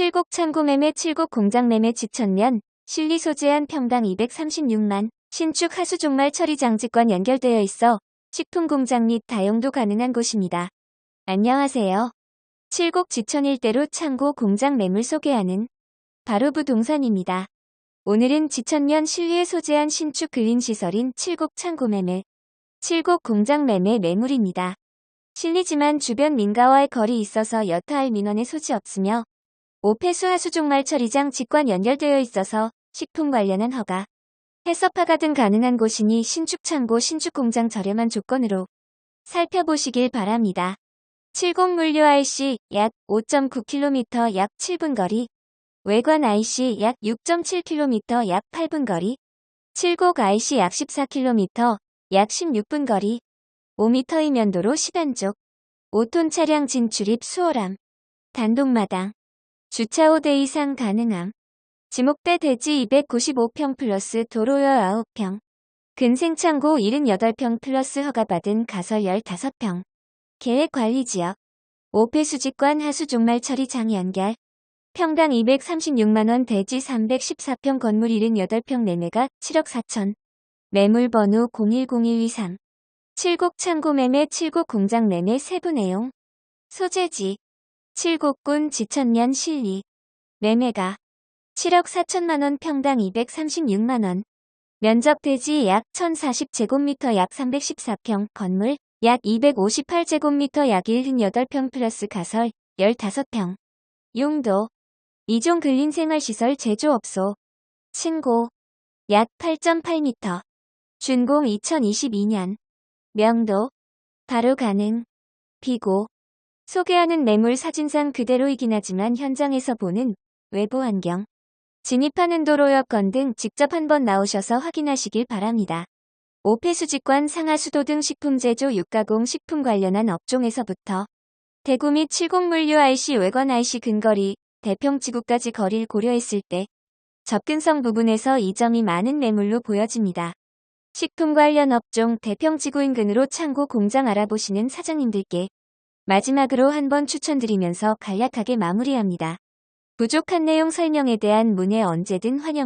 칠곡 창고매매 칠곡 공장 매매 지천면 실리 소재한 평당 236만 신축 하수 종말 처리 장지권 연결되어 있어 식품 공장 및 다용도 가능한 곳입니다. 안녕하세요. 칠곡 지천 일대로 창고 공장 매물 소개하는 바로 부동산입니다. 오늘은 지천면 실리에 소재한 신축 근린 시설인 칠곡 창고 매매, 칠곡 공장 매매 매물입니다. 실리지만 주변 민가와의 거리 있어서 여타할 민원의 소지 없으며 오폐수 하수종말 처리장 직관 연결되어 있어서 식품 관련한 허가, 해서파가 등 가능한 곳이니 신축 창고 신축 공장 저렴한 조건으로 살펴보시길 바랍니다. 70 물류 IC 약 5.9km 약 7분 거리, 외관 IC 약 6.7km 약 8분 거리, 70 IC 약 14km 약 16분 거리, 5m의 면도로 10안쪽, 5톤 차량 진출입 수월함, 단독마당, 주차 5대 이상 가능함, 지목대 대지 295평 플러스 도로여 9평, 근생창고 78평 플러스 허가받은 가설 15평, 계획관리지역, 오폐수직관 하수종말 처리 장 연결, 평당 236만원 대지 314평 건물 78평 매매가 7억 4천, 매물 번호 010123, 칠곡 창고 매매 칠곡 공장 매매 세부 내용, 소재지, 칠곡군 지천면 실리, 매매가 7억 4천만원 평당 236만원, 면적 대지 약 1040제곱미터 약 314평, 건물 약 258제곱미터 약 78평 플러스 가설 15평, 용도, 이종 근린생활시설 제조업소, 층고, 약 8.8m, 준공 2022년, 명도, 바로 가능, 비고, 소개하는 매물 사진상 그대로이긴 하지만 현장에서 보는 외부 환경, 진입하는 도로 여건 등 직접 한번 나오셔서 확인하시길 바랍니다. 오폐수직관 상하수도 등 식품제조 육가공 식품 관련한 업종에서부터 대구 및 70물류 IC 외관 IC 근거리, 대평지구까지 거리를 고려했을 때 접근성 부분에서 이 점이 많은 매물로 보여집니다. 식품 관련 업종 대평지구 인근으로 창고 공장 알아보시는 사장님들께 마지막으로 한번 추천드리면서 간략하게 마무리합니다. 부족한 내용 설명에 대한 문의 언제든 환영합니다.